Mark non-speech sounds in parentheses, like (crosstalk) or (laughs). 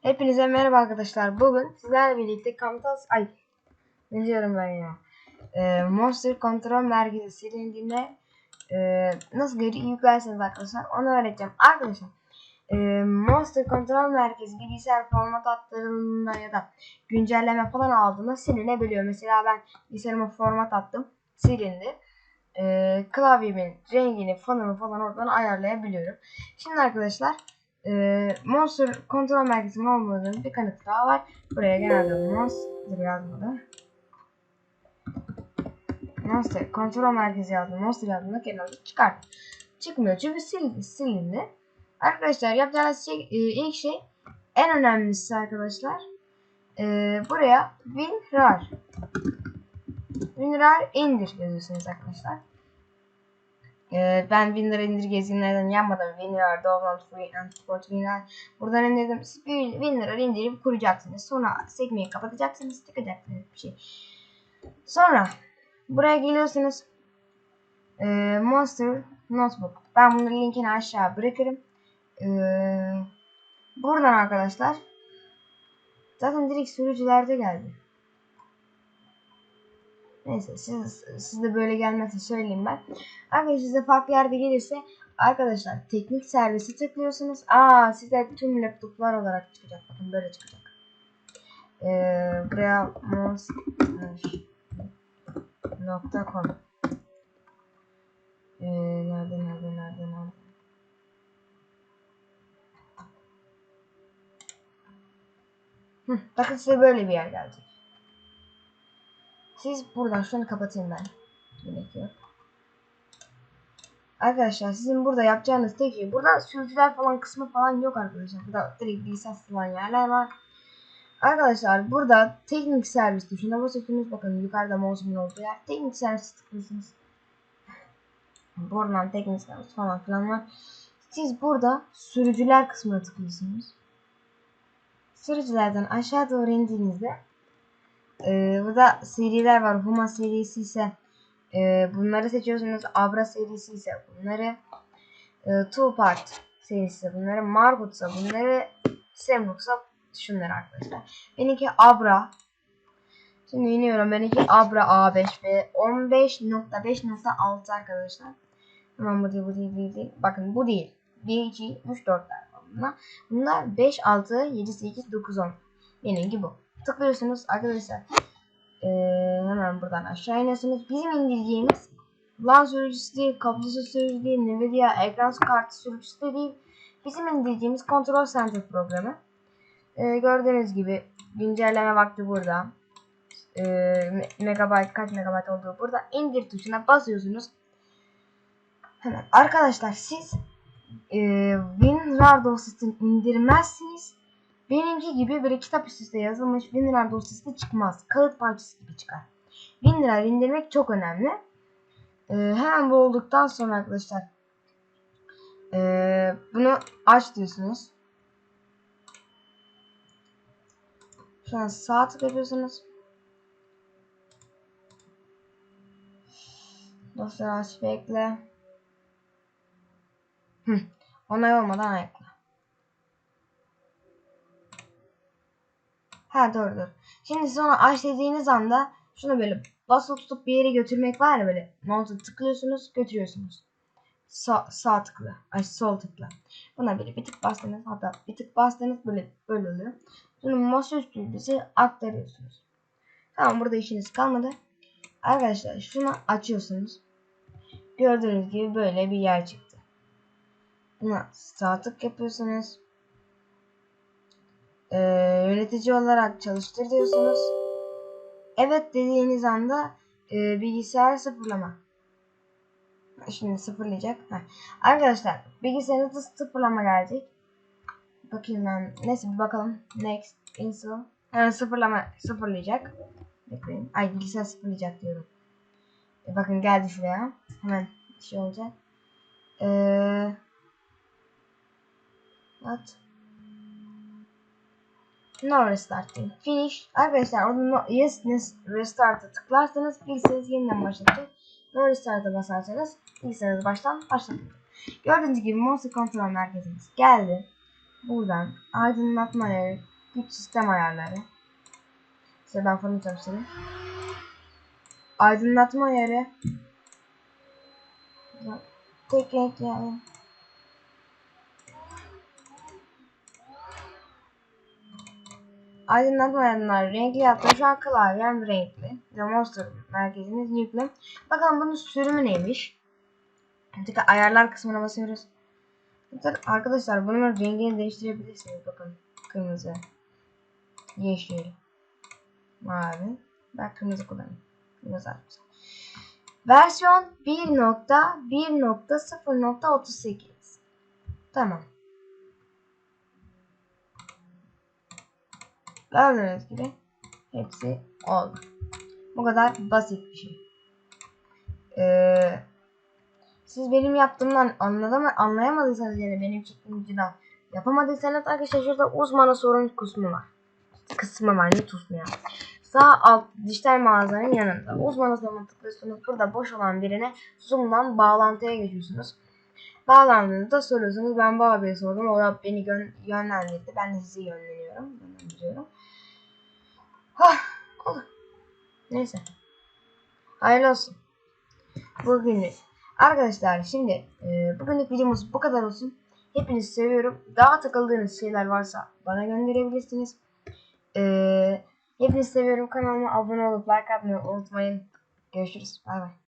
Hepinize merhaba arkadaşlar. Bugün sizlerle birlikte Kamtas ay ne diyorum ben ya. Ee, Monster Kontrol Merkezi silindiğinde e, nasıl geri yüklersiniz arkadaşlar onu öğreteceğim. Arkadaşlar e, Monster Kontrol Merkezi bilgisayar format attığında ya da güncelleme falan aldığında silinebiliyor. Mesela ben bilgisayarıma format attım silindi. E, klavyemin rengini fonunu falan oradan ayarlayabiliyorum. Şimdi arkadaşlar e, Monster kontrol merkezinin olmadığını bir kanıt daha var. Buraya genelde Monster yazmadı. Monster kontrol merkezi yazdım. Monster yazdığında genelde çıkar. Çıkmıyor çünkü silindi. silindi. Arkadaşlar yapacağınız şey, e, ilk şey en önemlisi arkadaşlar e, buraya WinRAR WinRAR indir yazıyorsunuz arkadaşlar. Ee, ben WinRAR indir gezginlerden yanmadan WinRAR Download Free and Support WinRAR buradan indirdim. WinRAR indirip kuracaksınız. Sonra sekmeyi kapatacaksınız. Tıkacaksınız bir şey. Sonra buraya geliyorsunuz. Ee, Monster Notebook. Ben bunun linkini aşağı bırakırım. Ee, buradan arkadaşlar zaten direkt sürücülerde geldi. Neyse siz, sizde böyle gelmezse söyleyeyim ben. Arkadaşlar size farklı yerde gelirse arkadaşlar teknik servisi tıklıyorsunuz. Aa size tüm laptoplar olarak çıkacak. Bakın böyle çıkacak. Ee, buraya monster.com ee, nerede nerede nerede nerede Hı, bakın size böyle bir yer gelecek. Siz buradan şunu kapatayım ben. Gerek yok. Arkadaşlar sizin burada yapacağınız tek şey burada sürücüler falan kısmı falan yok arkadaşlar. Burada direkt bilgisayar satılan yerler var. Arkadaşlar burada teknik servis tuşuna basıyorsunuz. Bakın yukarıda mouse'umun olduğu yer. Teknik servis tıklıyorsunuz. (laughs) Buradan teknik servis falan filan var. Siz burada sürücüler kısmına tıklıyorsunuz. Sürücülerden aşağı doğru indiğinizde ee, burada seriler var. Huma serisi ise e, bunları seçiyorsunuz. Abra serisi ise bunları. E, Two Part serisi bunları. Margot ise bunları. Semruk ise şunları arkadaşlar. Benimki Abra. Şimdi iniyorum. Benimki Abra A5 ve 15.5.6 arkadaşlar. Tamam bu değil bu değil, değil, değil. Bakın bu değil. 1, 2, 3, 4 var bunlar. Bunlar 5, 6, 7, 8, 9, 10. Benimki bu tıklıyorsunuz arkadaşlar. Ee, hemen buradan aşağı iniyorsunuz. Bizim indireceğimiz LAN sürücüsü değil, kablosuz sürücü değil, Nvidia ekran kartı sürücüsü de değil. Bizim indireceğimiz Control Center programı. Ee, gördüğünüz gibi güncelleme vakti burada. Ee, megabayt kaç megabayt olduğu burada. İndir tuşuna basıyorsunuz. Hemen arkadaşlar siz e, WinRAR dosyasını indirmezsiniz. Benimki gibi bir kitap üst yazılmış WinRAR dosyası çıkmaz. Kağıt parçası gibi çıkar. WinRAR indirmek çok önemli. Ee, hemen bu olduktan sonra arkadaşlar ee, bunu aç diyorsunuz. Şu an sağ tık yapıyorsunuz. Aç bekle. Hı. Onay olmadan ayıkla. Ha doğru dur. Şimdi sonra aç dediğiniz anda şunu böyle basılı tutup bir yere götürmek var ya böyle. Mouse'a tıklıyorsunuz götürüyorsunuz. Sa sağ tıkla. Ay sol tıkla. Buna böyle bir tık bastınız. Hatta bir tık bastınız böyle böyle oluyor. Sonra masaüstü aktarıyorsunuz. Tamam burada işiniz kalmadı. Arkadaşlar şunu açıyorsunuz. Gördüğünüz gibi böyle bir yer çıktı. Buna sağ tık yapıyorsunuz e, yönetici olarak çalıştır diyorsunuz. Evet dediğiniz anda e, bilgisayar sıfırlama. Şimdi sıfırlayacak. Heh. Arkadaşlar bilgisayarınızda sıfırlama gelecek. Bakayım ben. Neyse bir bakalım. Next install. Yani sıfırlama sıfırlayacak. Bekleyin. Ay bilgisayar sıfırlayacak diyorum. E, bakın geldi şuraya. Hemen şey olacak. Eee What? No restarting. Finish. Arkadaşlar orada no, yes restart'a tıklarsanız bilgisayarınız yeniden başlatır. No restart'a basarsanız bilgisayarınız baştan başlatır. Gördüğünüz gibi Monster Kontrol merkezimiz geldi. Buradan aydınlatmaları Güç sistem ayarları. Size ben fırın çalıştırayım. Aydınlatma ayarı. Tek renk yani. Aydınlatma ayarlar renkli yaptım. Şu an klavyem renkli. Ve Monster merkezimiz yüklü. Bakalım bunun sürümü neymiş? Tıkla ayarlar kısmına basıyoruz. Arkadaşlar bunun rengini değiştirebilirsiniz. Bakın kırmızı, yeşil, mavi. Ben kırmızı kullanıyorum. Kırmızı açacağım. Versiyon 1.1.0.38 Tamam. Gördüğünüz gibi hepsi oldu. Bu kadar basit bir şey. Ee, siz benim yaptığımdan anladın mı? Anlayamadıysanız yani benim çektiğim videodan yapamadıysanız arkadaşlar şurada uzmana sorun kısmı var. Kısmı var ne tuşu yani. Sağ alt dijital mağazanın yanında. Uzmana soruna tıklıyorsunuz. Burada boş olan birine Zoom'dan bağlantıya geçiyorsunuz. Bağlandığınızda soruyorsunuz. Ben bu abiye sordum. O da beni yönlendirdi. Ben de sizi yönleniyorum. Yönlendiriyorum. Hah, oldu. Neyse. Hayırlı olsun. Bugünlük. Arkadaşlar şimdi e, bugünlük videomuz bu kadar olsun. Hepinizi seviyorum. Daha takıldığınız şeyler varsa bana gönderebilirsiniz. E, hepinizi seviyorum. Kanalıma abone olup like atmayı unutmayın. Görüşürüz. Bay bay.